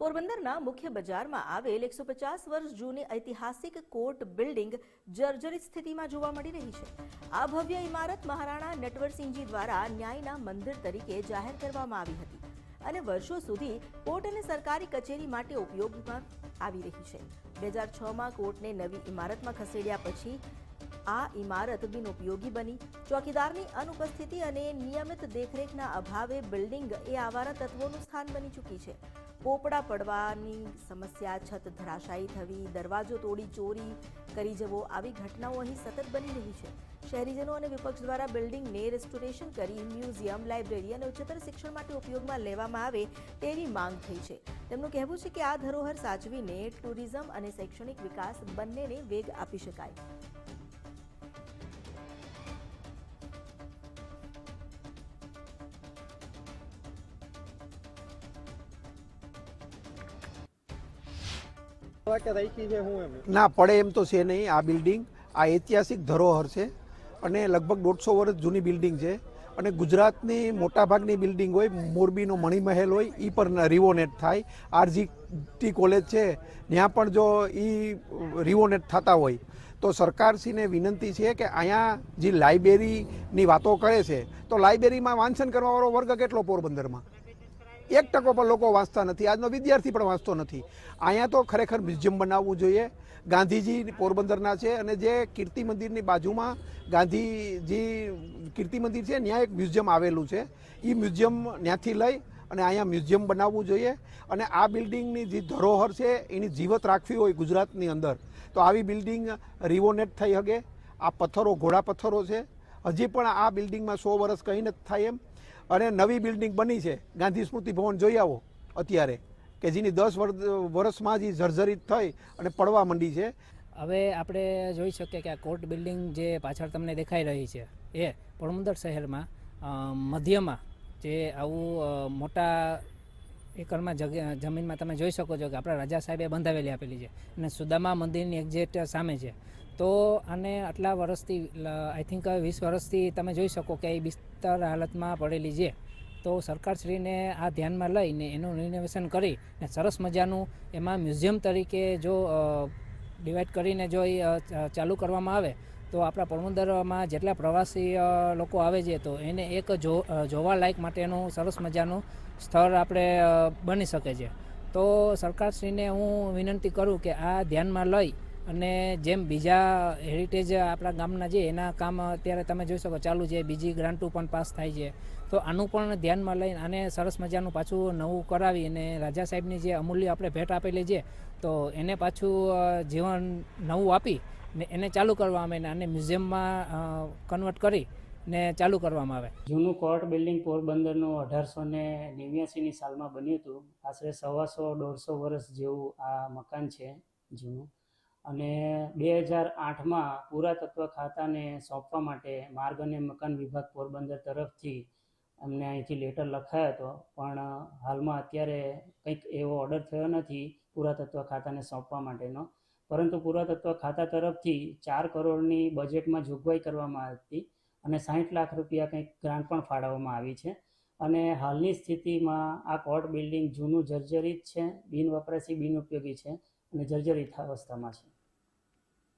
પોરબંદરના મુખ્ય બજારમાં આવેલ એકસો પચાસ વર્ષ જૂની ઐતિહાસિક કોર્ટ બિલ્ડિંગ જર્જરિત સ્થિતિમાં જોવા મળી રહી છે. આ ભવ્ય ઇમારત મહારાણા નટવરસિંહજી દ્વારા ન્યાયના મંદિર તરીકે જાહેર કરવામાં આવી હતી અને વર્ષો સુધી કોર્ટ અને સરકારી કચેરી માટે ઉપયોગમાં આવી રહી છે. બે હજાર છમાં કોર્ટને નવી ઇમારતમાં ખસેડ્યા પછી આ ઇમારત બિનઉપયોગી બની. ચોકીદારની અનુપસ્થિતિ અને નિયમિત દેખરેખના અભાવે બિલ્ડિંગ એ આવારા તત્વોનું સ્થાન બની ચૂકી છે. પોપડા પડવાની સમસ્યા, છત ધરાશાયી થવી, દરવાજો તોડી ચોરી કરી જવો, આવી ઘટનાઓ અહીં સતત બની રહી છે. શહેરીજનો અને વિપક્ષ દ્વારા બિલ્ડિંગને રેસ્ટોરેશન કરી મ્યુઝિયમ, લાઇબ્રેરી અને ઉચ્ચતર શિક્ષણ માટે ઉપયોગમાં લેવામાં આવે તેવી માંગ થઈ છે. તેમનું કહેવું છે કે આ ધરોહર સાચવીને ટુરિઝમ અને શૈક્ષણિક વિકાસ બંનેને વેગ આપી શકાય. કે રાખી છે હું એમ. ના, પડે એમ તો છે નહીં. આ બિલ્ડિંગ, આ ઐતિહાસિક ધરોહર છે અને લગભગ દોઢસો વર્ષ જૂની બિલ્ડિંગ છે. અને ગુજરાતની મોટાભાગની બિલ્ડિંગ હોય, મોરબીનો મણિમહેલ હોય એ પણ રિવોનેટ થાય. આરજી કોલેજ છે, ત્યાં પણ જો એ રિવોનેટ થતા હોય, તો સરકારશ્રીને વિનંતી છે કે અહીંયા જે લાઇબ્રેરીની વાતો કરે છે, તો લાઇબ્રેરીમાં વાંચન કરવાવાળો વર્ગ કેટલો પોરબંદરમાં? એક ટકો પણ લોકો વાંચતા નથી. આજનો વિદ્યાર્થી પણ વાંચતો નથી. અહીંયા તો ખરેખર મ્યુઝિયમ બનાવવું જોઈએ. ગાંધીજી પોરબંદરના છે અને જે કીર્તિ મંદિરની બાજુમાં ગાંધીજી કીર્તિ મંદિર છે, ત્યાં એક મ્યુઝિયમ આવેલું છે. એ મ્યુઝિયમ ત્યાંથી લઈ અને અહીંયા મ્યુઝિયમ બનાવવું જોઈએ. અને આ બિલ્ડિંગની જે ધરોહર છે, એની જીવત રાખવી હોય ગુજરાતની અંદર, તો આવી બિલ્ડિંગ રિવોનેટ થઈ શકે આ પથ્થરો, ઘોડા પથ્થરો છે. હજી પણ આ બિલ્ડિંગમાં સો વર્ષ કંઈ નથી થાય એમ. અને નવી બિલ્ડિંગ બની છે. ગાંધી સ્મૃતિ ભવન જોઈ આવો અત્યારે, કે જેની દસ વર્ષમાં જ જર્જરિત થઈ અને પડવા માંડી છે. હવે આપણે જોઈ શકીએ કે આ કોર્ટ બિલ્ડિંગ જે પાછળ તમને દેખાઈ રહી છે, એ પોરબંદર શહેરમાં મધ્યમાં જે આવું મોટા એકરમાં જગ, જમીનમાં તમે જોઈ શકો છો કે આપણા રાજા સાહેબે બંધાવેલી આપેલી છે. અને સુદામા મંદિરની એક્ઝેક્ટ સામે છે. તો આને આટલા વર્ષથી આઈ થિંક વીસ વર્ષથી તમે જોઈ શકો કે એ બિસ્તર હાલતમાં પડેલી છે. તો સરકારશ્રીને આ ધ્યાનમાં લઈને એનું રિનોવેશન કરી ને સરસ મજાનું એમાં મ્યુઝિયમ તરીકે જો ડિવાઈડ કરીને જો એ ચાલુ કરવામાં આવે, તો આપણા પોરબંદરમાં જેટલા પ્રવાસી લોકો આવે છે, તો એને એક જો જોવાલાયક માટેનું સરસ મજાનું સ્થળ આપણે બની શકે છે. તો સરકારશ્રીને હું વિનંતી કરું કે આ ધ્યાનમાં લઈ અને જેમ બીજા હેરિટેજ આપણા ગામના છે એના કામ અત્યારે તમે જોઈ શકો, ચાલુ છે, બીજી ગ્રાન્ટો પણ પાસ થાય છે. તો આનું પણ ધ્યાનમાં લઈને આને સરસ મજાનું પાછું નવું કરાવી અને રાજા સાહેબની જે અમૂલ્ય આપણે ભેટ આપેલી છે, તો એને પાછું જીવન નવું આપી ને એને ચાલુ કરવામાં આવે ને આને મ્યુઝિયમમાં કન્વર્ટ કરી ને ચાલુ કરવામાં આવે. જૂનું કોર્ટ બિલ્ડિંગ પોરબંદરનું અઢારસો ને નેવ્યાસીની સાલમાં બન્યું હતું. આશરે સવાસો દોઢસો વર્ષ જેવું આ મકાન છે જૂનું. અને બે હજાર આઠમાં પુરાતત્વ ખાતાને સોંપવા માટે માર્ગ અને મકાન વિભાગ પોરબંદર તરફથી અમને અહીંથી લેટર લખાયો હતો. પણ હાલમાં અત્યારે કંઈક એવો ઓર્ડર થયો નથી પુરાતત્વ ખાતાને સોંપવા માટેનો. પરંતુ પુરાતત્વ ખાતા તરફથી ચાર કરોડની બજેટમાં જોગવાઈ કરવામાં આવી હતી અને સાઠ લાખ રૂપિયા કંઈક ગ્રાન્ટ પણ ફાળવવામાં આવી છે. અને હાલની સ્થિતિમાં આ કોર્ટ બિલ્ડિંગ જૂનું જર્જરિત છે, બિનવપરાશી, બિનઉપયોગી છે. અને જર્જરિત અવસ્થામાં છે.